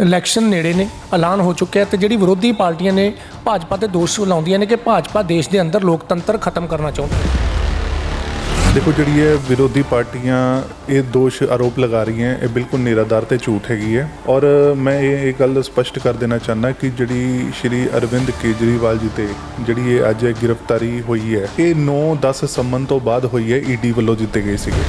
Election ਨੇੜੇ ਨੇ ਐਲਾਨ ਹੋ ਚੁੱਕਿਆ ਤੇ ਜਿਹੜੀ ਵਿਰੋਧੀ ਪਾਰਟੀਆਂ ਨੇ ਭਾਜਪਾ ਤੇ ਦੋਸ਼ ਲਾਉਂਦੀਆਂ ਨੇ ਕਿ ਭਾਜਪਾ ਦੇਸ਼ ਦੇ ਅੰਦਰ ਲੋਕਤੰਤਰ ਖਤਮ ਕਰਨਾ ਚਾਹੁੰਦੀ ਹੈ। ਦੇਖੋ ਜਿਹੜੀ ਇਹ ਵਿਰੋਧੀ ਪਾਰਟੀਆਂ ਇਹ ਦੋਸ਼ ਆਰੋਪ ਲਗਾ ਰਹੀਆਂ ਇਹ ਬਿਲਕੁਲ ਨਿਰਾਧਾਰ ਤੇ ਝੂਠ ਹੈਗੀ ਹੈ। ਔਰ ਮੈਂ ਇਹ ਇਹ ਗੱਲ ਸਪਸ਼ਟ ਕਰ ਦੇਣਾ ਚਾਹੁੰਦਾ ਕਿ ਜਿਹੜੀ ਸ਼੍ਰੀ ਅਰਵਿੰਦ ਕੇਜਰੀਵਾਲ ਜੀ ਤੇ ਜਿਹੜੀ ਇਹ ਅੱਜ ਗ੍ਰਿਫਤਾਰੀ ਹੋਈ ਹੈ ਇਹ 9-10 ਸੰਮਨ ਤੋਂ ਬਾਅਦ ਹੋਈ ਹੈ ਈਡੀ ਵੱਲੋਂ ਜਿੱਤੇ ਗਏ ਸੀਗੇ।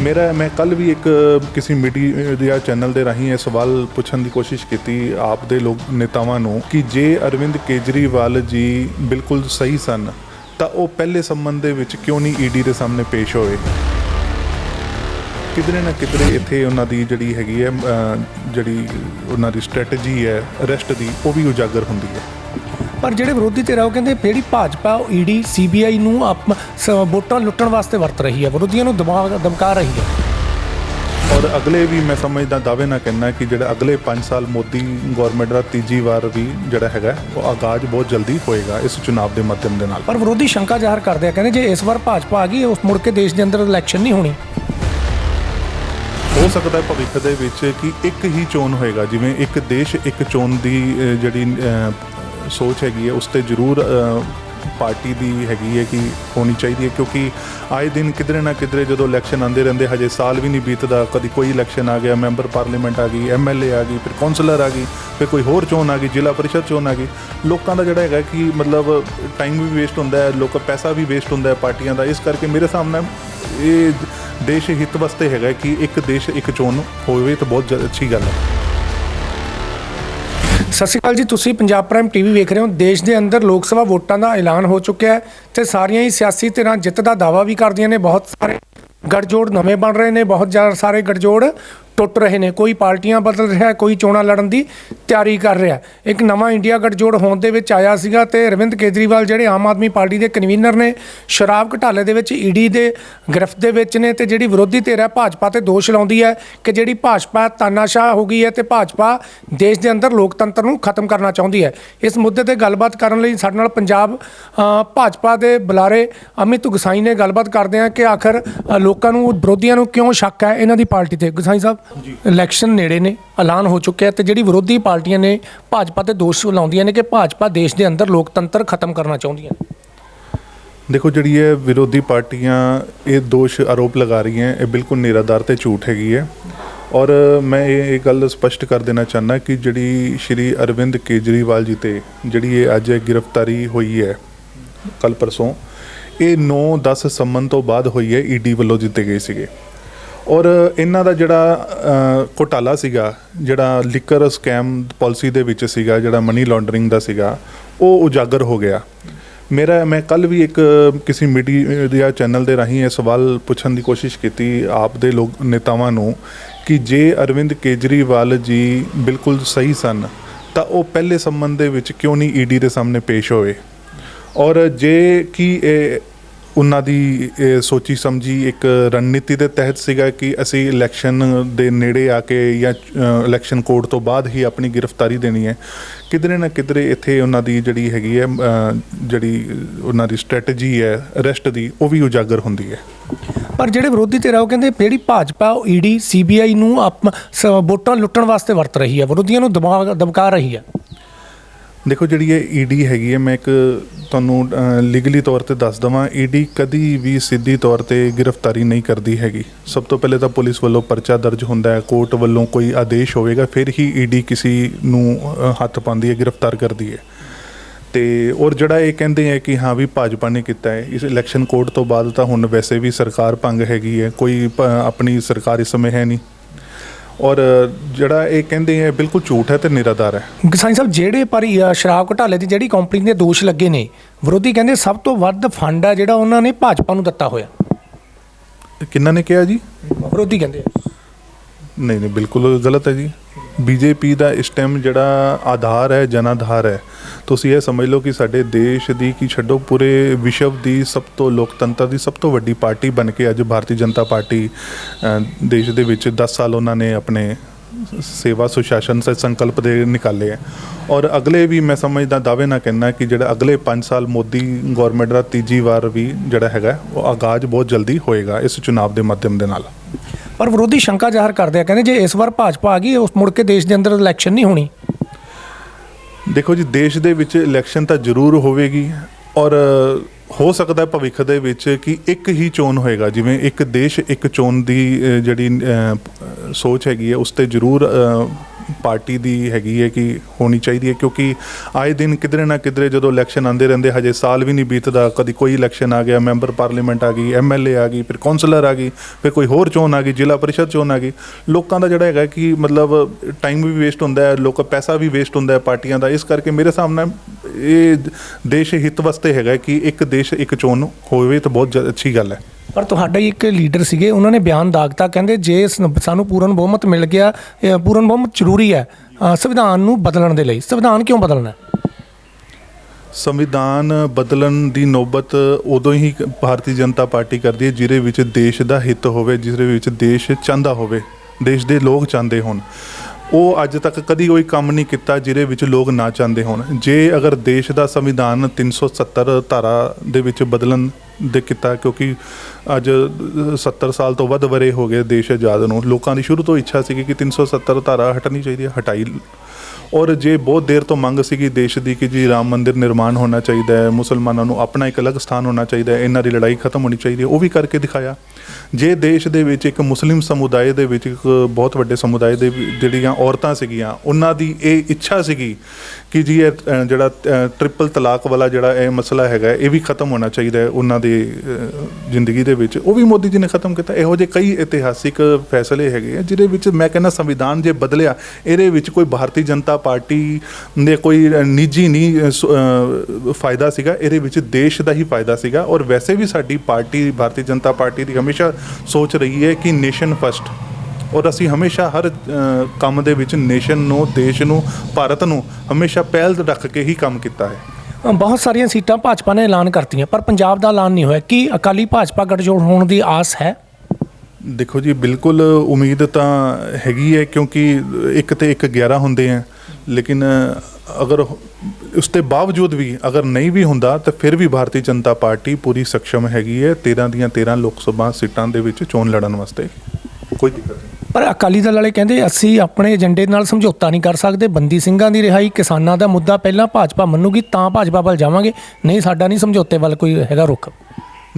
ਮੇਰਾ, ਮੈਂ ਕੱਲ ਵੀ ਇੱਕ ਕਿਸੇ ਮੀਡੀਆ ਚੈਨਲ ਦੇ ਰਾਹੀਂ ਇਹ ਸਵਾਲ ਪੁੱਛਣ ਦੀ ਕੋਸ਼ਿਸ਼ ਕੀਤੀ ਆਪ ਦੇ ਲੋਕ, ਨੇਤਾਵਾਂ ਨੂੰ ਕਿ ਜੇ ਅਰਵਿੰਦ ਕੇਜਰੀਵਾਲ ਜੀ ਬਿਲਕੁਲ ਸਹੀ ਸਨ, ਤਾਂ ਉਹ ਪਹਿਲੇ ਸੰਬੰਧ ਦੇ ਵਿੱਚ ਕਿਉਂ ਨਹੀਂ ਈਡੀ ਦੇ ਸਾਹਮਣੇ ਪੇਸ਼ ਹੋਏ? ਕਿਧਰੇ ਨਾ ਕਿਧਰੇ ਇੱਥੇ ਉਹਨਾਂ ਦੀ ਜਿਹੜੀ ਹੈਗੀ ਹੈ ਜਿਹੜੀ ਉਹਨਾਂ ਦੀ ਸਟ੍ਰੈਟਜੀ ਹੈ ਅਰੈਸਟ ਦੀ, ਉਹ ਵੀ ਉਜਾਗਰ ਹੁੰਦੀ ਹੈ। ਪਰ ਜਿਹੜੇ ਵਿਰੋਧੀ ਧਿਰ ਆ ਉਹ ਕਹਿੰਦੇ ਜਿਹੜੀ ਭਾਜਪਾ ਉਹ ਈਡੀ ਸੀਬੀਆਈ ਨੂੰ ਆਪ ਸ- ਵੋਟਾਂ ਲੁੱਟਣ ਵਾਸਤੇ ਵਰਤ ਰਹੀ ਹੈ। ਵਿਰੋਧੀਆਂ ਨੂੰ ਦਬਾਅ ਧਮਕਾ ਰਹੀ ਹੈ। ਔਰ ਅਗਲੇ ਵੀ ਮੈਂ ਸਮਝਦਾ ਦਾਅਵੇ ਨਾਲ ਕਹਿਣਾ ਕਿ ਜਿਹੜਾ ਅਗਲੇ 5 ਸਾਲ ਮੋਦੀ ਗਵਰਨਮੈਂਟ ਦਾ ਤੀਜੀ ਵਾਰ ਵੀ ਜਿਹੜਾ ਹੈਗਾ ਉਹ ਆਗਾਜ਼ ਬਹੁਤ ਜਲਦੀ ਹੋਏਗਾ ਇਸ ਚੁਣਾਵ ਦੇ ਮਾਧਿਅਮ ਦੇ ਨਾਲ। ਪਰ ਵਿਰੋਧੀ ਸ਼ੰਕਾ ਜ਼ਾਹਰ ਕਰਦੇ ਆ ਕਹਿੰਦੇ ਜੇ ਇਸ ਵਾਰ ਭਾਜਪਾ ਆ ਗਈ ਉਸ ਮੁੜ ਕੇ ਦੇਸ਼ ਦੇ ਅੰਦਰ ਇਲੈਕਸ਼ਨ ਨਹੀਂ ਹੋਣੀ। ਹੋ ਸਕਦਾ ਹੈ ਭਵਿੱਖ ਦੇ ਵਿੱਚ ਕਿ ਇੱਕ ਹੀ ਚੋਣ ਹੋਏਗਾ ਜਿਵੇਂ ਇੱਕ ਦੇਸ਼ ਇੱਕ ਚੋਣ ਦੀ ਜਿਹੜੀ ਸੋਚ ਹੈਗੀ ਹੈ, ਉਸ ਤੇ ਜ਼ਰੂਰ ਪਾਰਟੀ ਦੀ ਹੈਗੀ ਹੈ ਕਿ ਹੋਣੀ ਚਾਹੀਦੀ ਹੈ, ਕਿਉਂਕਿ ਆਏ ਦਿਨ ਕਿਧਰੇ ਨਾ ਕਿਧਰੇ ਜਦੋਂ ਇਲੈਕਸ਼ਨ ਆਉਂਦੇ ਰਹਿੰਦੇ, ਹਜੇ ਸਾਲ ਵੀ ਨਹੀਂ ਬੀਤਦਾ, ਕਦੀ ਕੋਈ ਇਲੈਕਸ਼ਨ ਆ ਗਿਆ ਮੈਂਬਰ ਪਾਰਲੀਮੈਂਟ ਆ ਗਈ ਐਮਐਲਏ ਆ ਗਈ, ਫਿਰ ਕੌਂਸਲਰ ਆ ਗਈ, ਫਿਰ ਕੋਈ ਹੋਰ ਚੋਣ ਆ ਗਈ, ਜ਼ਿਲ੍ਹਾ ਪਰਿਸ਼ਦ ਚੋਣ ਆ ਗਈ। ਲੋਕਾਂ ਦਾ ਜਿਹੜਾ ਹੈਗਾ ਕਿ ਮਤਲਬ ਟਾਈਮ ਵੀ ਵੇਸਟ ਹੁੰਦਾ ਹੈ, ਲੋਕਾਂ ਪੈਸਾ ਵੀ ਵੇਸਟ ਹੁੰਦਾ ਹੈ ਪਾਰਟੀਆਂ ਦਾ, ਇਸ ਕਰਕੇ ਮੇਰੇ ਸਾਹਮਣੇ ਇਹ ਦੇਸ਼ ਹਿੱਤ ਵਾਸਤੇ ਹੈਗਾ ਕਿ ਇੱਕ ਦੇਸ਼ ਇੱਕ ਚੋਣ ਹੋਵੇ ਤਾਂ ਬਹੁਤ ਜ- ਅੱਛੀ ਗੱਲ ਹੈ। ਸਤਿ ਸ਼੍ਰੀ ਅਕਾਲ ਜੀ, ਤੁਸੀਂ ਪੰਜਾਬ ਪ੍ਰਾਈਮ ਟੀਵੀ ਵੇਖ ਰਹੇ ਹੋ। ਦੇਸ਼ ਦੇ ਅੰਦਰ ਲੋਕ ਸਭਾ ਵੋਟਾਂ ਦਾ ਐਲਾਨ ਹੋ ਚੁੱਕਿਆ ਹੈ ਤੇ ਸਾਰੀਆਂ ਹੀ ਸਿਆਸੀ ਧਿਰਾਂ ਜਿੱਤ ਦਾ ਦਾਵਾ ਵੀ ਕਰਦੀਆਂ ਨੇ। ਬਹੁਤ ਸਾਰੇ ਗੜਜੋੜ ਨਵੇਂ ਬਣ ਰਹੇ ਨੇ, ਬਹੁਤ ਜ਼ਿਆਦਾ ਸਾਰੇ ਗੜਜੋੜ ਟੁੱਟ ਰਹੇ ਨੇ, ਕੋਈ ਪਾਰਟੀਆਂ ਬਦਲ ਰਿਹਾ, ਕੋਈ ਚੋਣਾਂ ਲੜਨ ਦੀ ਤਿਆਰੀ ਕਰ ਰਿਹਾ। ਇੱਕ ਨਵਾਂ ਇੰਡੀਆ ਗੜਜੋੜ ਹੋਣ ਦੇ ਵਿੱਚ ਆਇਆ ਸੀਗਾ ਤੇ ਅਰਵਿੰਦ ਕੇਜਰੀਵਾਲ ਜਿਹੜੇ ਆਮ ਆਦਮੀ ਪਾਰਟੀ ਦੇ ਕਨਵੀਨਰ ਨੇ, ਸ਼ਰਾਬ ਘਟਾਲੇ ਦੇ ਵਿੱਚ ਈਡੀ ਦੇ ਗ੍ਰਿਫਤ ਦੇ ਵਿੱਚ ਨੇ ਤੇ ਜਿਹੜੀ ਵਿਰੋਧੀ ਧਿਰ ਹੈ, ਭਾਜਪਾ ਤੇ ਦੋਸ਼ ਲਾਉਂਦੀ ਹੈ ਕਿ ਜਿਹੜੀ ਭਾਜਪਾ ਤਾਨਾਸ਼ਾਹ ਹੋ ਗਈ ਹੈ ਤੇ ਭਾਜਪਾ ਦੇਸ਼ ਦੇ ਅੰਦਰ ਲੋਕਤੰਤਰ ਨੂੰ ਖਤਮ ਕਰਨਾ ਚਾਹੁੰਦੀ ਹੈ। ਇਸ ਮੁੱਦੇ ਤੇ ਗੱਲਬਾਤ ਕਰਨ ਲਈ ਸਾਡੇ ਨਾਲ ਪੰਜਾਬ ਭਾਜਪਾ ਦੇ ਬੁਲਾਰੇ ਅਮਿਤ ਗੁਸਾਈ ਨੇ ਗੱਲਬਾਤ ਕਰਦੇ ਆ ਕਿ ਆਖਰ ਲੋਕਾਂ ਨੂੰ, ਵਿਰੋਧੀਆਂ ਨੂੰ ਕਿਉਂ ਸ਼ੱਕ ਹੈ ਇਹਨਾਂ ਦੀ ਪਾਰਟੀ ਤੇ? ਗੁਸਾਈ ਸਾਹਿਬ। ਇਲੈਕਸ਼ਨ ਨੇੜੇ ਨੇ ਐਲਾਨ ਹੋ ਚੁੱਕਿਆ ਤੇ ਜਿਹੜੀ ਵਿਰੋਧੀ ਪਾਰਟੀਆਂ ਨੇ ਭਾਜਪਾ ਤੇ ਦੋਸ਼ ਲਾਉਂਦੀਆਂ ਨੇ ਕਿ ਭਾਜਪਾ ਦੇਸ਼ ਦੇ ਅੰਦਰ ਲੋਕਤੰਤਰ ਖਤਮ ਕਰਨਾ ਚਾਹੁੰਦੀਆਂ ਨੇ। ਦੇਖੋ ਜਿਹੜੀ ਇਹ ਵਿਰੋਧੀ ਪਾਰਟੀਆਂ ਇਹ ਦੋਸ਼ ਆਰੋਪ ਲਗਾ ਰਹੀਆਂ ਇਹ ਬਿਲਕੁਲ ਨਿਰਾਧਾਰ ਤੇ ਝੂਠ ਹੈਗੀ ਹੈ। ਔਰ ਮੈਂ ਇਹ ਇਹ ਗੱਲ ਸਪਸ਼ਟ ਕਰ ਦੇਣਾ ਚਾਹੁੰਦਾ ਕਿ ਜਿਹੜੀ ਸ਼੍ਰੀ ਅਰਵਿੰਦ ਕੇਜਰੀਵਾਲ ਜੀ ਤੇ ਜਿਹੜੀ ਇਹ ਅੱਜ ਗ੍ਰਿਫਤਾਰੀ ਹੋਈ ਹੈ ਕੱਲ ਪਰਸੋਂ ਇਹ 9-10 ਸੰਮਨ ਤੋਂ ਬਾਅਦ ਹੋਈ ਹੈ ਈਡੀ ਵੱਲੋਂ ਜਿੱਤੇ ਗਏ ਸੀਗੇ। ਔਰ ਇਹਨਾਂ ਦਾ ਜਿਹੜਾ ਘੋਟਾਲਾ ਸੀਗਾ, ਜਿਹੜਾ ਲਿਕਰ ਸਕੈਮ ਪਾਲਿਸੀ ਦੇ ਵਿੱਚ ਸੀਗਾ, ਜਿਹੜਾ ਮਨੀ ਲਾਂਡਰਿੰਗ ਦਾ ਸੀਗਾ, ਉਹ ਉਜਾਗਰ ਹੋ ਗਿਆ। ਮੇਰਾ, ਮੈਂ ਕੱਲ ਵੀ ਇੱਕ ਕਿਸੇ ਮੀਡੀਆ ਚੈਨਲ ਦੇ ਰਾਹੀਂ ਇਹ ਸਵਾਲ ਪੁੱਛਣ ਦੀ ਕੋਸ਼ਿਸ਼ ਕੀਤੀ ਆਪ ਦੇ ਲੋਕ, ਨੇਤਾਵਾਂ ਨੂੰ ਕਿ ਜੇ ਅਰਵਿੰਦ ਕੇਜਰੀਵਾਲ ਜੀ ਬਿਲਕੁਲ ਸਹੀ ਸਨ, ਤਾਂ ਉਹ ਪਹਿਲੇ ਸੰਬੰਧ ਦੇ ਵਿੱਚ ਕਿਉਂ ਨਹੀਂ ਈਡੀ ਦੇ ਸਾਹਮਣੇ ਪੇਸ਼ ਹੋਏ? ਔਰ ਜੇ ਕੀ ਇਹ ਉਹਨਾਂ ਦੀ, ਇਹ ਸੋਚੀ ਸਮਝੀ ਇੱਕ ਰਣਨੀਤੀ ਦੇ ਤਹਿਤ ਸੀਗਾ ਕਿ ਅਸੀਂ ਇਲੈਕਸ਼ਨ ਦੇ ਨੇੜੇ ਆ ਕੇ ਜਾਂ ਇਲੈਕਸ਼ਨ ਕੋਡ ਤੋਂ ਬਾਅਦ ਹੀ ਆਪਣੀ ਗ੍ਰਿਫਤਾਰੀ ਦੇਣੀ ਹੈ। ਕਿਧਰੇ ਨਾ ਕਿਧਰੇ ਇੱਥੇ ਉਹਨਾਂ ਦੀ ਜਿਹੜੀ ਹੈਗੀ ਹੈ ਜਿਹੜੀ ਉਹਨਾਂ ਦੀ ਸਟ੍ਰੈਟਜੀ ਹੈ ਅਰੈਸਟ ਦੀ, ਉਹ ਵੀ ਉਜਾਗਰ ਹੁੰਦੀ ਹੈ। ਪਰ ਜਿਹੜੇ ਵਿਰੋਧੀ ਧਿਰ ਆ, ਉਹ ਕਹਿੰਦੇ ਜਿਹੜੀ ਭਾਜਪਾ, ਉਹ ਈਡੀ ਸੀਬੀਆਈ ਨੂੰ ਆਪ, ਸ- ਵੋਟਾਂ ਲੁੱਟਣ ਵਾਸਤੇ ਵਰਤ ਰਹੀ ਹੈ। ਵਿਰੋਧੀਆਂ ਨੂੰ ਦਬਾਅ ਧਮਕਾ ਰਹੀ ਹੈ। ਦੇਖੋ ਜਿਹੜੀ ਇਹ ਈਡੀ ਹੈਗੀ ਹੈ, ਮੈਂ ਇੱਕ ਤੁਹਾਨੂੰ ਲੀਗਲੀ ਤੌਰ ਤੇ ਦੱਸ ਦਵਾਂ ਈਡੀ ਕਦੀ ਵੀ ਸਿੱਧੀ ਤੌਰ ਤੇ ਗ੍ਰਿਫਤਾਰੀ ਨਹੀਂ ਕਰਦੀ ਹੈਗੀ। ਸਭ ਤੋਂ ਪਹਿਲੇ ਤਾਂ ਪੁਲਿਸ ਵੱਲੋਂ ਪਰਚਾ ਦਰਜ ਹੁੰਦਾ ਹੈ, ਕੋਰਟ ਵੱਲੋਂ ਕੋਈ ਆਦੇਸ਼ ਹੋਵੇਗਾ, ਫਿਰ ਹੀ ਈਡੀ ਕਿਸੇ ਨੂੰ ਹੱਥ ਪਾਉਂਦੀ ਹੈ, ਗ੍ਰਿਫਤਾਰ ਕਰਦੀ ਹੈ। ਤੇ ਔਰ ਜਿਹੜਾ ਇਹ ਕਹਿੰਦੇ ਹੈ ਕਿ ਹਾਂ ਵੀ ਭਾਜਪਾ ਨੇ ਕੀਤਾ ਹੈ, ਇਸ ਇਲੈਕਸ਼ਨ ਕੋਡ ਤੋਂ ਬਾਅਦ ਤਾਂ ਹੁਣ ਵੈਸੇ ਵੀ ਸਰਕਾਰ ਭੰਗ ਹੈਗੀ ਹੈ, ਕੋਈ ਆਪਣੀ ਸਰਕਾਰ ਇਸ ਸਮੇਂ ਹੈ ਨਹੀਂ। ਔਰ ਜਿਹੜਾ ਇਹ ਕਹਿੰਦੇ ਹੈ ਬਿਲਕੁਲ ਝੂਠ ਹੈ ਤੇ ਨਿਰਾਧਾਰ ਹੈ। ਗਸਾਈ ਸਾਹਿਬ ਜਿਹੜੇ ਪਰ ਸ਼ਰਾਬ ਘੁਟਾਲੇ ਦੀ ਜਿਹੜੀ ਕੰਪਨੀ ਦੇ ਦੋਸ਼ ਲੱਗੇ ਨੇ ਵਿਰੋਧੀ ਕਹਿੰਦੇ ਸਭ ਤੋਂ ਵੱਧ ਫੰਡ ਆ ਜਿਹੜਾ ਉਹਨਾਂ ਨੇ ਭਾਜਪਾ ਨੂੰ ਦਿੱਤਾ ਹੋਇਆ। ਕਿੰਨਾ ਨੇ ਕਿਹਾ ਜੀ? ਵਿਰੋਧੀ ਕਹਿੰਦੇ ਆ। ਨਹੀਂ ਨਹੀਂ ਬਿਲਕੁਲ ਗਲਤ ਹੈ ਜੀ। ਬੀਜੇਪੀ ਦਾ ਇਸ ਟਾਈਮ ਜਿਹੜਾ ਆਧਾਰ ਹੈ, ਜਨਾਧਾਰ ਹੈ, ਤੁਸੀਂ ਇਹ ਸਮਝ ਲਓ ਕਿ ਸਾਡੇ ਦੇਸ਼ ਦੀ ਕੀ ਛੱਡੋ, ਪੂਰੇ ਵਿਸ਼ਵ ਦੀ ਸਭ ਤੋਂ ਲੋਕਤੰਤਰ ਦੀ ਸਭ ਤੋਂ ਵੱਡੀ ਪਾਰਟੀ ਬਣ ਕੇ ਅੱਜ ਭਾਰਤੀ ਜਨਤਾ ਪਾਰਟੀ ਦੇਸ਼ ਦੇ ਵਿੱਚ 10 ਸਾਲ ਉਹਨਾਂ ਨੇ ਆਪਣੇ ਸੇਵਾ ਸੁਸ਼ਾਸਨ ਸੇ, ਸੰਕਲਪ ਦੇ ਨਿਕਾਲੇ ਹੈ। ਔਰ ਅਗਲੇ ਵੀ ਮੈਂ ਸਮਝਦਾ, ਦਾਅਵੇ ਨਾ ਕਹਿਣਾ ਕਿ ਜਿਹੜਾ ਅਗਲੇ 5 ਸਾਲ ਮੋਦੀ ਗਵਰਨਮੈਂਟ ਦਾ ਤੀਜੀ ਵਾਰ ਵੀ ਜਿਹੜਾ ਹੈਗਾ, ਉਹ ਆਗਾਜ਼ ਬਹੁਤ ਜਲਦੀ ਹੋਏਗਾ ਇਸ ਚੁਣਾਵ ਦੇ ਮਾਧਿਅਮ ਦੇ ਨਾਲ। ਪਰ ਵਿਰੋਧੀ ਸ਼ੰਕਾ ਜ਼ਾਹਰ ਕਰਦੇ ਆ, ਕਹਿੰਦੇ ਜੇ ਇਸ ਵਾਰ ਭਾਜਪਾ ਆ ਗਈ, ਉਸ ਮੁੜ ਕੇ ਦੇਸ਼ ਦੇ ਅੰਦਰ ਇਲੈਕਸ਼ਨ ਨਹੀਂ ਹੋਣੀ। ਦੇਖੋ ਜੀ, ਦੇਸ਼ ਦੇ ਵਿੱਚ ਇਲੈਕਸ਼ਨ ਤਾਂ ਜ਼ਰੂਰ ਹੋਵੇਗੀ ਔਰ ਹੋ ਸਕਦਾ ਹੈ ਭਵਿੱਖ ਦੇ ਵਿੱਚ ਕਿ ਇੱਕ ਹੀ ਚੋਣ ਹੋਏਗਾ, ਜਿਵੇਂ ਇੱਕ ਦੇਸ਼ ਇੱਕ ਚੋਣ ਦੀ ਜਿਹੜੀ ਸੋਚ ਹੈਗੀ ਹੈ, ਉਸ ਤੇ ਜ਼ਰੂਰ ਪਾਰਟੀ ਦੀ ਹੈਗੀ ਹੈ ਕਿ ਹੋਣੀ ਚਾਹੀਦੀ ਹੈ, ਕਿਉਂਕਿ ਆਏ ਦਿਨ ਕਿਧਰੇ ਨਾ ਕਿਧਰੇ ਜਦੋਂ ਇਲੈਕਸ਼ਨ ਆਉਂਦੇ ਰਹਿੰਦੇ, ਹਜੇ ਸਾਲ ਵੀ ਨਹੀਂ ਬੀਤਦਾ, ਕਦੀ ਕੋਈ ਇਲੈਕਸ਼ਨ ਆ ਗਿਆ ਮੈਂਬਰ ਪਾਰਲੀਮੈਂਟ ਆ ਗਈ ਐਮਐਲਏ ਆ ਗਈ, ਫਿਰ ਕੌਂਸਲਰ ਆ ਗਈ, ਫਿਰ ਕੋਈ ਹੋਰ ਚੋਣ ਆ ਗਈ, ਜ਼ਿਲ੍ਹਾ ਪਰਿਸ਼ਦ ਚੋਣ ਆ ਗਈ। ਲੋਕਾਂ ਦਾ ਜਿਹੜਾ ਹੈਗਾ ਕਿ ਮਤਲਬ ਟਾਈਮ ਵੀ ਵੇਸਟ ਹੁੰਦਾ ਹੈ, ਲੋਕ ਪੈਸਾ ਵੀ ਵੇਸਟ ਹੁੰਦਾ ਹੈ ਪਾਰਟੀਆਂ ਦਾ, ਇਸ ਕਰਕੇ ਮੇਰੇ ਹਿਸਾਬ ਨਾਲ ਇਹ ਦੇਸ਼ ਹਿੱਤ ਵਾਸਤੇ ਹੈਗਾ ਕਿ ਇੱਕ ਦੇਸ਼ ਇੱਕ ਚੋਣ ਹੋਵੇ ਤਾਂ ਬਹੁਤ ਜ- ਅੱਛੀ ਗੱਲ ਹੈ। ਪਰ ਤੁਹਾਡਾ ਹੀ ਇੱਕ ਲੀਡਰ ਸੀਗੇ ਉਹਨਾਂ ਨੇ ਬਿਆਨ ਦਾਗਤਾ ਕਹਿੰਦੇ ਜੇ ਸ- ਸਾਨੂੰ ਪੂਰਨ ਬਹੁਮਤ ਮਿਲ ਗਿਆ ਇਹ ਪੂਰਨ ਬਹੁਮਤ ਜ਼ਰੂਰੀ ਹੈ ਅ, ਸੰਵਿਧਾਨ ਨੂੰ ਬਦਲਣ ਦੇ ਲਈ। ਸੰਵਿਧਾਨ ਕਿਉਂ ਬਦਲਣਾ ਹੈ? ਸੰਵਿਧਾਨ ਬਦਲਣ ਦੀ ਨੌਬਤ ਉਦੋਂ ਹੀ ਭਾਰਤੀ ਜਨਤਾ ਪਾਰਟੀ ਕਰਦੀ ਹੈ ਜਿਹਦੇ ਵਿੱਚ ਦੇਸ਼ ਦਾ ਹਿੱਤ ਹੋਵੇ ਜਿਹਦੇ ਵਿੱਚ ਦੇਸ਼ ਚਾਹੁੰਦਾ ਹੋਵੇ ਦੇਸ਼ ਦੇ ਲੋਕ ਚਾਹੁੰਦੇ ਹੋਣ। ਉਹ ਅੱਜ ਤੱਕ ਕਦੀ ਕੋਈ ਕੰਮ ਨਹੀਂ ਕੀਤਾ ਜਿਹਦੇ ਵਿੱਚ ਲੋਕ ਨਾ ਚਾਹੁੰਦੇ ਹੋਣ। ਜੇ ਅਗਰ ਦੇਸ਼ ਦਾ ਸੰਵਿਧਾਨ 370 ਧਾਰਾ ਦੇ ਵਿੱਚ ਬਦਲਣ ਦੇ ਕੀਤਾ ਕਿਉਂਕਿ ਅੱਜ 70 ਸਾਲ ਤੋਂ ਵੱਧ ਵਰੇ ਹੋ ਗਏ ਦੇਸ਼ ਆਜ਼ਾਦ ਨੂੰ। ਲੋਕਾਂ ਦੀ ਸ਼ੁਰੂ ਤੋਂ ਇੱਛਾ ਸੀ ਕਿ 370 ਧਾਰਾ ਹਟਣੀ ਚਾਹੀਦੀ ਹੈ, ਹਟਾਈ ਔਰ ਜੇ ਬਹੁਤ ਦੇਰ ਤੋਂ ਮੰਗ ਸੀਗੀ ਦੇਸ਼ ਦੀ ਕਿ ਜੀ ਰਾਮ ਮੰਦਿਰ ਨਿਰਮਾਣ ਹੋਣਾ ਚਾਹੀਦਾ ਹੈ, ਮੁਸਲਮਾਨਾਂ ਨੂੰ ਆਪਣਾ ਇੱਕ ਅਲੱਗ ਸਥਾਨ ਹੋਣਾ ਚਾਹੀਦਾ ਹੈ, ਇਹਨਾਂ ਦੀ ਲੜਾਈ ਖਤਮ ਹੋਣੀ ਚਾਹੀਦੀ ਹੈ, ਉਹ ਵੀ ਕਰਕੇ ਦਿਖਾਇਆ। ਜੇ ਦੇਸ਼ ਦੇ ਵਿੱਚ ਇੱਕ ਮੁਸਲਿਮ ਸਮੁਦਾਇ ਦੇ ਵਿੱਚ ਇੱਕ ਬਹੁਤ ਵੱਡੇ ਸਮੁਦਾਇ ਦੇ ਜਿਹੜੀਆਂ ਔਰਤਾਂ ਸੀਗੀਆਂ, ਉਹਨਾਂ ਦੀ ਇਹ ਇੱਛਾ ਸੀਗੀ ਕਿ ਜੀ ਇਹ ਜਿਹੜਾ ਟ੍ਰਿਪਲ ਤਲਾਕ ਵਾਲਾ ਜਿਹੜਾ ਇਹ ਮਸਲਾ ਹੈਗਾ, ਇਹ ਵੀ ਖਤਮ ਹੋਣਾ ਚਾਹੀਦਾ ਹੈ ਉਹਨਾਂ ਦੀ ਜ਼ਿੰਦਗੀ ਦੇ ਵਿੱਚ। ਉਹ ਵੀ ਮੋਦੀ ਜੀ ਨੇ ਖਤਮ ਕੀਤਾ। ਇਹੋ ਜਿਹੇ ਕਈ ਇਤਿਹਾਸਿਕ ਫੈਸਲੇ ਹੈਗੇ ਆ, ਜਿਹਦੇ ਵਿੱਚ ਮੈਂ ਕਹਿੰਦਾ ਸੰਵਿਧਾਨ ਜੇ ਬਦਲਿਆ, ਇਹਦੇ ਵਿੱਚ ਕੋਈ ਭਾਰਤੀ ਜਨਤਾ ਪਾਰਟੀ ਦੇ ਕੋਈ ਨਿੱਜੀ ਨਹੀਂ ਫਾਇਦਾ ਸੀਗਾ ਇਹਦੇ ਵਿੱਚ ਦੇਸ਼ ਦਾ ਹੀ ਫਾਇਦਾ ਸੀਗਾ। ਔਰ ਵੈਸੇ ਵੀ ਸਾਡੀ ਪਾਰਟੀ ਭਾਰਤੀ ਜਨਤਾ ਪਾਰਟੀ ਦੀ ਹਮੇਸ਼ਾ ਸੋਚ ਰਹੀ ਹੈ ਕਿ ਨੇਸ਼ਨ ਫਸਟ। ਔਰ ਅਸੀਂ ਹਮੇਸ਼ਾ ਹਰ ਕੰਮ ਦੇ ਵਿੱਚ ਨੇਸ਼ਨ ਨੂੰ ਦੇਸ਼ ਨੂੰ ਭਾਰਤ ਨੂੰ ਹਮੇਸ਼ਾ ਪਹਿਲ ਰੱਖ ਕੇ ਹੀ ਕੰਮ ਕੀਤਾ ਹੈ। ਬਹੁਤ ਸਾਰੀਆਂ ਸੀਟਾਂ ਭਾਜਪਾ ਨੇ ਐਲਾਨ ਕਰਤੀਆਂ ਪਰ ਪੰਜਾਬ ਦਾ ਐਲਾਨ ਨਹੀਂ ਹੋਇਆ। ਕੀ ਅਕਾਲੀ ਭਾਜਪਾ ਗੱਠਜੋੜ ਹੋਣ ਦੀ ਆਸ ਹੈ? ਦੇਖੋ ਜੀ ਬਿਲਕੁਲ ਉਮੀਦ ਤਾਂ ਹੈਗੀ ਹੈ ਕਿਉਂਕਿ ਇੱਕ ਤੇ ਇੱਕ 11 ਹੁੰਦੇ ਆ। ਲੇਕਿਨ, ਅਗਰ ਉਸ ਦੇ ਬਾਵਜੂਦ ਵੀ ਅਗਰ ਨਹੀਂ ਵੀ ਹੁੰਦਾ, ਤਾਂ ਫਿਰ ਵੀ ਭਾਰਤੀ ਜਨਤਾ ਪਾਰਟੀ ਪੂਰੀ ਸક્ષਮ ਹੈਗੀ ਹੈ 13 ਦੀਆਂ 13 ਲੋਕ ਸਭਾ ਸੀਟਾਂ ਦੇ ਵਿੱਚ ਚੋਣ ਲੜਨ ਵਾਸਤੇ। ਕੋਈ ਦਿੱਕਤ ਨਹੀਂ। ਪਰ ਅਕਾਲੀ ਦਲ ਵਾਲੇ ਕਹਿੰਦੇ, ਅਸੀਂ ਆਪਣੇ ਏਜੰਡੇ ਨਾਲ ਸਮਝੌਤਾ ਨਹੀਂ ਕਰ ਸਕਦੇ, ਬੰਦੀ ਸਿੰਘਾਂ ਦੀ ਰਿਹਾਈ, ਕਿਸਾਨਾਂ ਦਾ ਮੁੱਦਾ ਪਹਿਲਾਂ ਭਾਜਪਾ ਮੰਨੂਗੀ, ਤਾਂ ਭਾਜਪਾ ਵੱਲ ਜਾਵਾਂਗੇ। ਨਹੀਂ, ਸਾਡਾ ਨਹੀਂ ਸਮਝੌਤੇ ਵੱਲ ਕੋਈ ਹੈਗਾ ਰੁਖ।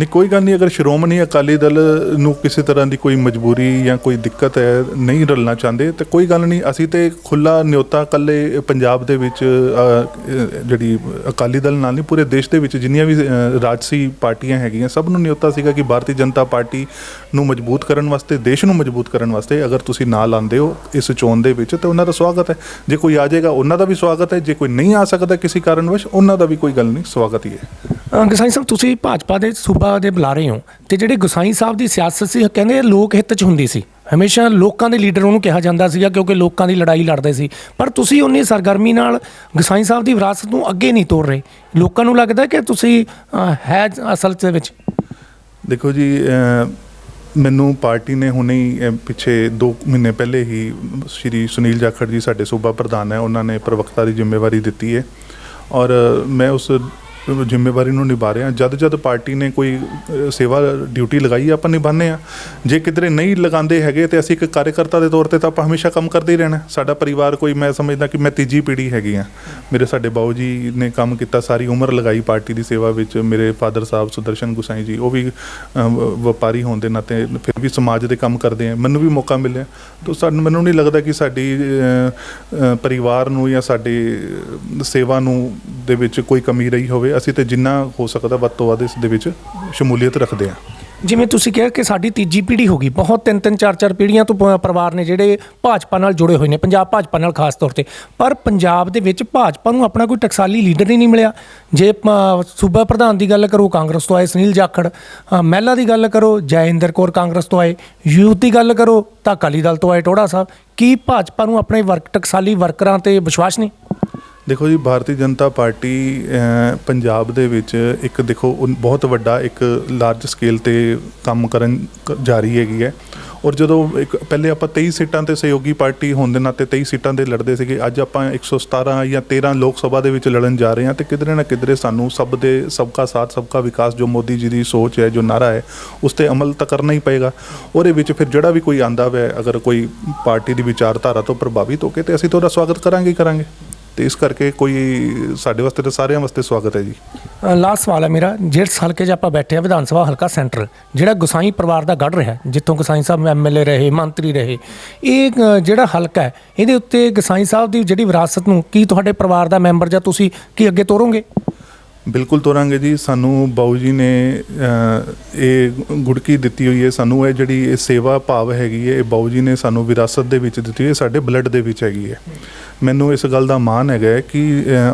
ਨਹੀਂ, ਕੋਈ ਗੱਲ ਨਹੀਂ, ਅਗਰ ਸ਼੍ਰੋਮਣੀ ਅਕਾਲੀ ਦਲ ਨੂੰ ਕਿਸੇ ਤਰ੍ਹਾਂ ਦੀ ਕੋਈ ਮਜਬੂਰੀ ਜਾਂ ਕੋਈ ਦਿੱਕਤ ਹੈ, ਨਹੀਂ ਰਲਣਾ ਚਾਹੁੰਦੇ, ਤੇ ਕੋਈ ਗੱਲ ਨਹੀਂ, ਅਸੀਂ ਤੇ ਖੁੱਲਾ ਨਿਯੋਤਾ ਕੱਲੇ ਪੰਜਾਬ ਦੇ ਵਿੱਚ ਜਿਹੜੀ ਅਕਾਲੀ ਦਲ ਨਾਲ ਨਹੀਂ, ਪੂਰੇ ਦੇਸ਼ ਦੇ ਵਿੱਚ ਜਿੰਨੀਆਂ ਵੀ ਰਾਜਸੀ ਪਾਰਟੀਆਂ ਹੈਗੀਆਂ, ਸਭ ਨੂੰ ਨਿਯੋਤਾ ਸੀਗਾ ਕਿ ਭਾਰਤੀ ਜਨਤਾ ਪਾਰਟੀ ਨੂੰ ਮਜ਼ਬੂਤ ਕਰਨ ਵਾਸਤੇ, ਦੇਸ਼ ਨੂੰ ਮਜ਼ਬੂਤ ਕਰਨ ਵਾਸਤੇ ਅਗਰ ਤੁਸੀਂ ਨਾਲ ਆਉਂਦੇ ਹੋ ਇਸ ਚੋਣ ਦੇ ਵਿੱਚ, ਤਾਂ ਉਹਨਾਂ ਦਾ ਸਵਾਗਤ ਹੈ। ਜੇ ਕੋਈ ਆ ਜਾਏਗਾ, ਉਹਨਾਂ ਦਾ ਵੀ ਸਵਾਗਤ ਹੈ, ਜੇ ਕੋਈ ਨਹੀਂ ਆ ਸਕਦਾ ਕਿਸੇ ਕਾਰਨ ਕਾਰਨਵਸ਼, ਉਹਨਾਂ ਦਾ ਵੀ ਕੋਈ ਗੱਲ ਨਹੀਂ, ਸਵਾਗਤ ਹੀ ਹੈ। ਗੁਸਾਈ ਸਾਹਿਬ ਤੁਸੀਂ ਭਾਜਪਾ ਦੇ ਸੂਬਾ ਦੇ ਬੁਲਾਰੇ ਹੋ ਤੇ ਜਿਹੜੇ ਗੁਸਾਈ ਸਾਹਿਬ ਦੀ ਸਿਆਸਤ ਸੀ ਕਹਿੰਦੇ ਲੋਕ ਹਿੱਤ 'ਚ ਹੁੰਦੀ ਸੀ। ਹਮੇਸ਼ਾ ਲੋਕਾਂ ਦੇ ਲੀਡਰ ਉਹਨੂੰ ਕਿਹਾ ਜਾਂਦਾ ਸੀਗਾ ਕਿਉਂਕਿ ਲੋਕਾਂ ਦੀ ਲੜਾਈ ਲੜਦੇ ਸੀ। ਪਰ ਤੁਸੀਂ ਉਨੀ ਸਰਗਰਮੀ ਨਾਲ ਗੁਸਾਈ ਸਾਹਿਬ ਦੀ ਵਿਰਾਸਤ ਨੂੰ ਅੱਗੇ ਨਹੀਂ ਤੋੜ ਰਹੇ। ਲੋਕਾਂ ਨੂੰ ਲੱਗਦਾ ਕਿ ਤੁਸੀਂ ਹੈ ਅਸਲ ਦੇ ਵਿੱਚ। ਦੇਖੋ ਜੀ ਮੈਨੂੰ ਪਾਰਟੀ ਨੇ ਹੁਣੇ ਹੀ ਅਹ, ਪਿੱਛੇ 2 ਮਹੀਨੇ ਪਹਿਲੇ ਹੀ ਸ਼੍ਰੀ ਸੁਨੀਲ ਜਾਖੜ ਜੀ ਸਾਡੇ ਸੂਬਾ ਪ੍ਰਧਾਨ ਹੈ ਉਹਨਾਂ ਨੇ ਪ੍ਰਵਕਤਾ ਦੀ ਜ਼ਿੰਮੇਵਾਰੀ ਦਿੱਤੀ ਹੈ। ਔਰ ਮੈਂ ਉਸ ਜ਼ਿੰਮੇਵਾਰੀ ਨੂੰ ਨਿਭਾ ਰਿਹਾ ਜਦ ਜਦ ਪਾਰਟੀ ਨੇ ਕੋਈ ਅਹ, ਸੇਵਾ ਡਿਊਟੀ ਲਗਾਈ ਹੈ, ਆਪਾਂ ਨਿਭਾਉਂਦੇ ਆ ਜੇ ਕਿਧਰੇ ਨਹੀਂ ਲਗਾਉਂਦੇ ਹੈਗੇ ਤੇ ਅਸੀਂ ਇੱਕ ਕਾਰਜਕਰਤਾ ਦੇ ਤੌਰ ਤੇ ਤਾਂ ਆਪਾਂ ਹਮੇਸ਼ਾ ਕੰਮ ਕਰਦੇ ਹੀ ਰਹਿਣਾ। ਸਾਡਾ ਪਰਿਵਾਰ ਕੋਈ ਮੈਂ ਸਮਝਦਾ ਕਿ ਮੈਂ ਤੀਜੀ ਪੀੜ੍ਹੀ ਹੈਗੀ ਆ ਮੇਰੇ ਸਾਡੇ ਬਾਊ ਜੀ ਨੇ ਕੰਮ ਕੀਤਾ ਸਾਰੀ ਉਮਰ ਲਗਾਈ ਪਾਰਟੀ ਦੀ ਸੇਵਾ ਵਿੱਚ। ਮੇਰੇ ਫਾਦਰ ਸਾਹਿਬ ਸੁਦਰਸ਼ਨ ਗੁਸਾਈ ਜੀ ਉਹ ਵੀ ਅ, ਵ- ਵਪਾਰੀ ਹੋਣ ਦੇ ਨਾਤੇ ਫਿਰ ਵੀ ਸਮਾਜ ਦੇ ਕੰਮ ਕਰਦੇ ਆ। ਮੈਨੂੰ ਵੀ ਮੌਕਾ ਮਿਲਿਆ। ਤਾਂ ਸਾਨੂੰ ਮੈਨੂੰ ਨਹੀਂ ਲੱਗਦਾ ਕਿ ਸਾਡੀ ਅ, ਅ, ਪਰਿਵਾਰ ਨੂੰ ਜਾਂ ਸਾਡੀ ਅ, ਸੇਵਾ ਨੂੰ ਦੇ ਵਿੱਚ ਕੋਈ ਕਮੀ ਰਹੀ ਹੋਵੇ। ਅਸੀਂ ਤੇ ਜਿੰਨਾ ਹੋ ਸਕਦਾ ਵੱਧ ਤੋਂ ਵੱਧ ਇਸ ਦੇ ਵਿੱਚ ਸ਼ਮੂਲੀਅਤ ਰੱਖਦੇ ਹਾਂ। ਜਿਵੇਂ ਤੁਸੀਂ ਕਿਹਾ ਕਿ ਸਾਡੀ ਤੀਜੀ ਪੀੜ੍ਹੀ ਹੋ ਗਈ ਬਹੁਤ ਤਿੰਨ ਤਿੰਨ ਚਾਰ ਚਾਰ ਪੀੜ੍ਹੀਆਂ ਤੋਂ ਪ- ਪਰਿਵਾਰ ਨੇ ਜਿਹੜੇ ਭਾਜਪਾ ਨਾਲ ਜੁੜੇ ਹੋਏ ਨੇ ਪੰਜਾਬ ਭਾਜਪਾ ਨਾਲ ਖਾਸ ਤੌਰ ਤੇ। ਪਰ ਪੰਜਾਬ ਦੇ ਵਿੱਚ ਭਾਜਪਾ ਨੂੰ ਆਪਣਾ ਕੋਈ ਟਕਸਾਲੀ ਲੀਡਰ ਹੀ ਨਹੀਂ ਮਿਲਿਆ। ਜੇ ਅ, ਸੂਬਾ ਪ੍ਰਧਾਨ ਦੀ ਗੱਲ ਕਰੋ ਕਾਂਗਰਸ ਤੋਂ ਆਏ ਸੁਨੀਲ ਜਾਖੜ ਅ, ਮਹਿਲਾ ਦੀ ਗੱਲ ਕਰੋ ਜੈਇੰਦਰ ਕੌਰ ਕਾਂਗਰਸ ਤੋਂ ਆਏ ਯੂਥ ਦੀ ਗੱਲ ਕਰੋ ਤਾਂ ਅਕਾਲੀ ਦਲ ਤੋਂ ਆਏ ਟੋੜਾ ਸਾਹਿਬ। ਕੀ ਭਾਜਪਾ ਨੂੰ ਆਪਣੇ ਵਰਕ ਟਕਸਾਲੀ ਵਰਕਰਾਂ ਤੇ ਵਿਸ਼ਵਾਸ ਨਹੀਂ? ਦੇਖੋ ਜੀ, ਭਾਰਤੀ ਜਨਤਾ ਪਾਰਟੀ ਪੰਜਾਬ ਦੇ ਵਿੱਚ ਇੱਕ ਦੇਖੋ ਬਹੁਤ ਵੱਡਾ ਇੱਕ ਲਾਰਜ ਸਕੇਲ ਤੇ ਕੰਮ ਕਰਨ ਕ- ਜਾਰੀ ਹੈਗੀ ਹੈ। ਔਰ ਜਦੋਂ ਇੱਕ, ਪਹਿਲੇ ਆਪਾਂ 23 ਸੀਟਾਂ ਤੇ ਸਹਿਯੋਗੀ ਪਾਰਟੀ ਹੋਣ ਦੇ ਨਾਤੇ 23 ਸੀਟਾਂ ਦੇ ਲੜਦੇ ਸੀਗੇ, ਅੱਜ ਆਪਾਂ 117 ਜਾਂ 13 ਲੋਕ ਸਭਾ ਦੇ ਵਿੱਚ ਲੜਨ ਜਾ ਰਹੇ ਹਾਂ ਤੇ ਕਿਧਰੇ ਨਾ ਕਿਧਰੇ ਸਾਨੂੰ ਸਭ ਦੇ ਸਭ ਸਬਕਾ ਸਾਥ ਸਭ ਸਬਕਾ ਵਿਕਾਸ ਜੋ ਮੋਦੀ ਜੀ ਦੀ ਸੋਚ ਹੈ, ਜੋ ਨਾਰਾ ਹੈ, ਉਸ ਤੇ ਅਮਲ ਤਾਂ ਕਰਨਾ ਹੀ ਪਏਗਾ। ਉਹਦੇ ਵਿੱਚ ਫਿਰ ਜਿਹੜਾ ਵੀ ਕੋਈ ਆਂਦਾ ਵੈ, ਅਗਰ ਕੋਈ ਪਾਰਟੀ ਦੀ ਵਿਚਾਰਧਾਰਾ ਤੋਂ ਪ੍ਰਭਾਵਿਤ ਹੋ ਕੇ ਤੇ ਅਸੀਂ ਤਾਂ ਉਹਦਾ ਸਵਾਗਤ ਕਰਾਂਗੇ ਹੀ ਕਰਾਂਗੇ। ਤੇ ਇਸ ਕਰਕੇ ਕੋਈ ਸਾਡੇ ਵਾਸਤੇ ਤਾਂ ਸਾਰਿਆਂ ਵਾਸਤੇ ਸਵਾਗਤ ਹੈ ਜੀ। ਲਾਸਟ ਸਵਾਲ ਹੈ ਮੇਰਾ। ਜਿਸ ਹਲਕੇ 'ਚ ਆਪਾਂ ਬੈਠੇ ਆ ਵਿਧਾਨ ਸਭਾ ਹਲਕਾ ਸੈਂਟਰ, ਜਿਹੜਾ ਗੁਸਾਈ ਪਰਿਵਾਰ ਦਾ ਗੜ ਰਿਹਾ, ਜਿੱਥੋਂ ਗੁਸਾਈ ਸਾਹਿਬ ਐਮਐਲਏ ਰਹੇ, ਮੰਤਰੀ ਰਹੇ, ਇਹ ਜਿਹੜਾ ਹਲਕਾ ਹੈ, ਇਹਦੇ ਉੱਤੇ ਗੁਸਾਈ ਸਾਹਿਬ ਦੀ ਜਿਹੜੀ ਵਿਰਾਸਤ ਨੂੰ ਕੀ ਤੁਹਾਡੇ ਪਰਿਵਾਰ ਦਾ ਮੈਂਬਰ ਜਾਂ ਤੁਸੀਂ ਕੀ ਅੱਗੇ ਤੋਰੋਗੇ? ਬਿਲਕੁਲ ਤੋਰਾਂਗੇ ਜੀ। ਸਾਨੂੰ ਬਾਊ ਜੀ ਨੇ ਇਹ ਗੁੜਕੀ ਦਿੱਤੀ ਹੋਈ ਹੈ। ਸਾਨੂੰ ਇਹ ਜਿਹੜੀ ਇਹ ਸੇਵਾ ਭਾਵ ਹੈਗੀ ਹੈ, ਇਹ ਬਾਊ ਜੀ ਨੇ ਸਾਨੂੰ ਵਿਰਾਸਤ ਦੇ ਵਿੱਚ ਦਿੱਤੀ ਹੋਈ ਹੈ। ਸਾਡੇ ਬਲੱਡ ਦੇ ਵਿੱਚ ਹੈਗੀ ਹੈ। ਮੈਨੂੰ ਇਸ ਗੱਲ ਦਾ ਮਾਣ ਹੈਗਾ ਕਿ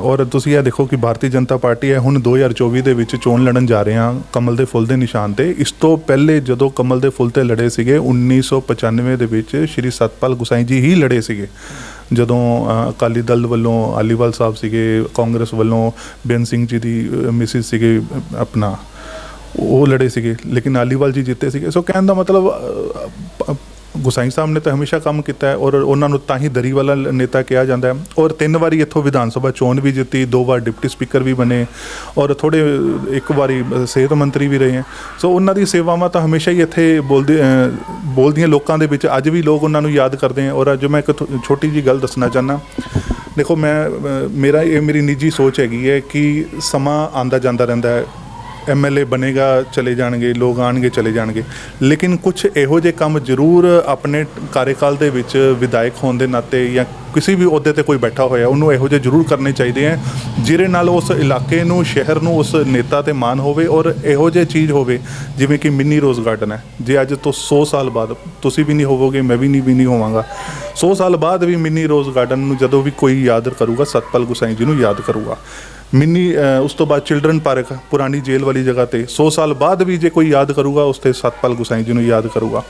ਔਰ ਤੁਸੀਂ ਇਹ ਦੇਖੋ ਕਿ ਭਾਰਤੀ ਜਨਤਾ ਪਾਰਟੀ ਹੈ, ਹੁਣ 2024 ਦੇ ਵਿੱਚ ਚੋਣ ਲੜਨ ਜਾ ਰਹੇ ਹਾਂ ਕਮਲ ਦੇ ਫੁੱਲ ਦੇ ਨਿਸ਼ਾਨ ਤੇ। ਇਸ ਤੋਂ ਪਹਿਲੇ ਜਦੋਂ ਕਮਲ ਦੇ ਫੁੱਲ ਤੇ ਲੜੇ ਸੀਗੇ 1995 ਦੇ ਵਿੱਚ ਸ਼੍ਰੀ ਸਤਪਾਲ ਗੁਸਾਈ ਜੀ ਹੀ ਲੜੇ ਸੀਗੇ। ਜਦੋਂ ਅਕਾਲੀ ਦਲ ਵੱਲੋਂ ਆਲੀਵਾਲ ਸਾਹਿਬ ਸੀਗੇ, ਕਾਂਗਰਸ ਵੱਲੋਂ ਬੇਨ ਸਿੰਘ ਜੀ ਦੀ ਮਿਸਿਸ ਸੀਗੇ ਆਪਣਾ, ਉਹ ਲੜੇ ਸੀਗੇ, ਲੇਕਿਨ ਆਲੀਵਾਲ ਜੀ ਜਿੱਤੇ ਸੀਗੇ। ਸੋ ਕਹਿਣ ਦਾ ਮਤਲਬ ਗੁਸਾਈ ਸਾਹਿਬ ਨੇ ਤਾਂ ਹਮੇਸ਼ਾ ਕੰਮ ਕੀਤਾ ਹੈ ਔਰ ਉਹਨਾਂ ਨੂੰ ਤਾਂ ਹੀ ਦਰੀ ਵਾਲਾ ਨੇਤਾ ਕਿਹਾ ਜਾਂਦਾ ਹੈ। ਔਰ ਤਿੰਨ ਵਾਰੀ ਇੱਥੋਂ ਵਿਧਾਨ ਸਭਾ ਚੋਣ ਵੀ ਜਿੱਤੀ, ਦੋ ਵਾਰ ਡਿਪਟੀ ਸਪੀਕਰ ਵੀ ਬਣੇ ਔਰ ਥੋੜੇ ਇੱਕ ਵਾਰੀ ਸਿਹਤ ਮੰਤਰੀ ਵੀ ਰਹੇ ਹੈ। ਸੋ ਉਹਨਾਂ ਦੀ ਸੇਵਾਵਾਂ ਤਾਂ ਹਮੇਸ਼ਾ ਹੀ ਇੱਥੇ ਬੋਲਦੇ ਬੋਲਦੀਆਂ ਲੋਕਾਂ ਦੇ ਵਿੱਚ, ਅੱਜ ਵੀ ਲੋਕ ਉਹਨਾਂ ਨੂੰ ਯਾਦ ਕਰਦੇ ਹੈ। ਔਰ ਅੱਜ ਮੈਂ ਇੱਕ ਥੋ- ਛੋਟੀ ਜੀ ਗੱਲ ਦੱਸਣਾ ਚਾਹਨਾ ਦੇਖੋ ਮੈਂ ਮੇਰਾ ਇਹ ਮੇਰੀ ਨਿੱਜੀ ਸੋਚ ਹੈਗੀ ਹੈ ਕਿ ਸਮਾਂ ਆਂਦਾ ਜਾਂਦਾ ਰਹਿੰਦਾ ਹੈ। ਐਮਐਲਏ ਬਣੇਗਾ, ਚਲੇ ਜਾਣਗੇ, ਲੋਕ ਆਣਗੇ, ਚਲੇ ਜਾਣਗੇ। ਲੇਕਿਨ ਕੁਝ ਇਹੋ ਜਿਹੇ ਕੰਮ ਜ਼ਰੂਰ ਆਪਣੇ ਕਾਰਜਕਾਲ ਦੇ ਵਿੱਚ ਵਿਧਾਇਕ ਹੋਣ ਦੇ ਨਾਤੇ ਜਾਂ ਕਿਸੇ ਵੀ ਅਹੁਦੇ ਤੇ ਕੋਈ ਬੈਠਾ ਹੋਇਆ, ਉਹਨੂੰ ਇਹੋ ਜਿਹੇ ਜ਼ਰੂਰ ਕਰਨੇ ਚਾਹੀਦੇ ਆ, ਜਿਹਦੇ ਨਾਲ ਉਸ ਇਲਾਕੇ ਨੂੰ, ਸ਼ਹਿਰ ਨੂੰ ਉਸ ਨੇਤਾ ਤੇ ਮਾਣ ਹੋਵੇ ਔਰ ਇਹੋ ਜਿਹੀ ਚੀਜ਼ ਹੋਵੇ, ਜਿਵੇਂ ਕਿ ਮਿੰਨੀ ਰੋਜ਼ ਗਾਰਡਨ ਹੈ। ਜੇ ਅੱਜ ਤੋਂ 100 ਸਾਲ ਬਾਅਦ, ਤੁਸੀਂ ਵੀ ਨਹੀਂ ਹੋਵੋਗੇ, ਮੈਂ ਵੀ ਨਹੀਂ ਵੀ ਨਹੀਂ ਹੋਵਾਂਗਾ। 100 ਸਾਲ ਬਾਅਦ ਵੀ ਮਿੰਨੀ ਰੋਜ਼ ਗਾਰਡਨ ਨੂੰ ਜਦੋਂ ਵੀ ਕੋਈ ਯਾਦ ਕਰੂਗਾ, ਸਤਪਾਲ ਗੁਸਾਈ ਜੀ ਨੂੰ ਯਾਦ ਕਰੂਗਾ। ਮਿੰਨੀ ਉਸ ਤੋਂ ਬਾਅਦ ਚਿਲਡਰਨ ਪਾਰਕ, ਪੁਰਾਣੀ ਜੇਲ੍ਹ ਵਾਲੀ ਜਗ੍ਹਾ ਤੇ 100 ਸਾਲ ਬਾਅਦ ਵੀ ਜੇ ਕੋਈ ਯਾਦ ਕਰੂਗਾ, ਉਸ ਤੇ ਸਤਪਾਲ ਗੁਸਾਈ ਜੀ ਨੂੰ ਯਾਦ ਕਰੂਗਾ।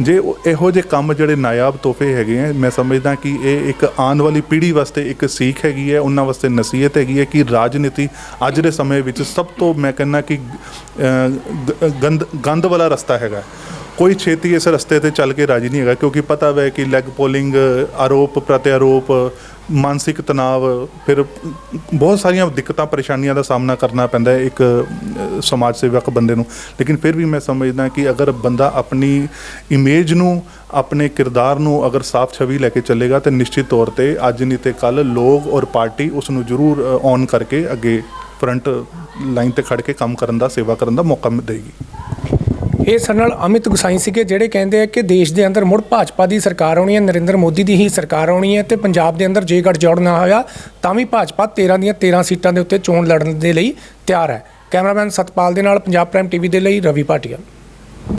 ਜੇ ਇਹੋ ਜਿਹੇ ਕੰਮ ਜਿਹੜੇ ਨਾਇਆਬ ਤੋਹਫੇ ਹੈਗੇ ਆ, ਮੈਂ ਸਮਝਦਾ ਕਿ ਇਹ ਇੱਕ ਆਉਣ ਵਾਲੀ ਪੀੜ੍ਹੀ ਵਾਸਤੇ ਇੱਕ ਸੀਖ ਹੈਗੀ ਹੈ, ਉਹਨਾਂ ਵਾਸਤੇ ਨਸੀਹਤ ਹੈਗੀ ਹੈ ਕਿ ਰਾਜਨੀਤੀ ਅੱਜ ਦੇ ਸਮੇਂ ਵਿੱਚ ਸਭ ਤੋਂ ਮੈਂ ਕਹਿੰਦਾ ਕਿ ਗੰਦ ਗੰਦ ਵਾਲਾ ਰਸਤਾ ਹੈਗਾ। ਕੋਈ ਛੇਤੀ ਇਸ ਰਸਤੇ ਤੇ ਚੱਲ ਕੇ ਰਾਜੀ ਨਹੀਂ ਹੈਗਾ, ਕਿਉਂਕਿ ਪਤਾ ਵੈ ਕਿ ਲੈਗ ਪੋਲਿੰਗ ਆਰੋਪ, ਪ੍ਰਤਿਆਰੋਪ, ਮਾਨਸਿਕ ਤਣਾਅ ਫਿਰ ਬਹੁਤ ਸਾਰੀਆਂ ਦਿੱਕਤਾਂ, ਪਰੇਸ਼ਾਨੀਆਂ ਦਾ ਸਾਹਮਣਾ ਕਰਨਾ ਪੈਂਦਾ ਹੈ ਇੱਕ ਸਮਾਜ ਸੇਵਕ ਬੰਦੇ ਨੂੰ। ਲੇਕਿਨ ਫਿਰ ਵੀ ਮੈਂ ਸਮਝਦਾ ਕਿ ਅਗਰ ਬੰਦਾ ਆਪਣੀ ਇਮੇਜ ਨੂੰ, ਆਪਣੇ ਕਿਰਦਾਰ ਨੂੰ ਅਗਰ ਸਾਫ਼ ਛਵੀ ਲੈ ਕੇ ਚੱਲੇਗਾ, ਤਾਂ ਨਿਸ਼ਚਿਤ ਤੌਰ ਤੇ ਅੱਜ ਨਹੀਂ ਤੇ ਕੱਲ ਲੋਕ ਔਰ ਪਾਰਟੀ ਉਸ ਨੂੰ ਜ਼ਰੂਰ ਔਨ ਕਰਕੇ ਅੱਗੇ ਫਰੰਟ ਲਾਈਨ ਤੇ ਖੜ ਕੇ ਕੰਮ ਕਰਨ ਦਾ, ਸੇਵਾ ਕਰਨ ਦਾ ਮੌਕਾ ਦੇਗੀ ਇਹ ਸਾਡੇ ਨਾਲ ਅਮਿਤ ਗੁਸਾਈ ਸੀਗੇ ਜਿਹੜੇ ਕਹਿੰਦੇ ਆ ਕਿ ਦੇਸ਼ ਦੇ ਅੰਦਰ ਮੁੜ ਭਾਜਪਾ ਦੀ ਸਰਕਾਰ ਆਉਣੀ ਹੈ, ਨਰਿੰਦਰ ਮੋਦੀ ਦੀ ਹੀ ਸਰਕਾਰ ਆਉਣੀ ਹੈ ਤੇ ਪੰਜਾਬ ਦੇ ਅੰਦਰ ਜੇ ਗੱਠਜੋੜ ਨਾ ਹੋਇਆ, ਤਾਂ ਵੀ ਭਾਜਪਾ 13 ਦੀਆਂ 13 ਸੀਟਾਂ ਦੇ ਉੱਤੇ ਚੋਣ ਲੜਨ ਦੇ ਲਈ ਤਿਆਰ ਹੈ। ਕੈਮਰਾਮੈਨ ਸਤਪਾਲ ਦੇ ਨਾਲ ਪੰਜਾਬ ਪ੍ਰਾਈਮ ਟੀਵੀ ਦੇ ਲਈ ਰਵੀ ਭਾਟੀਆ।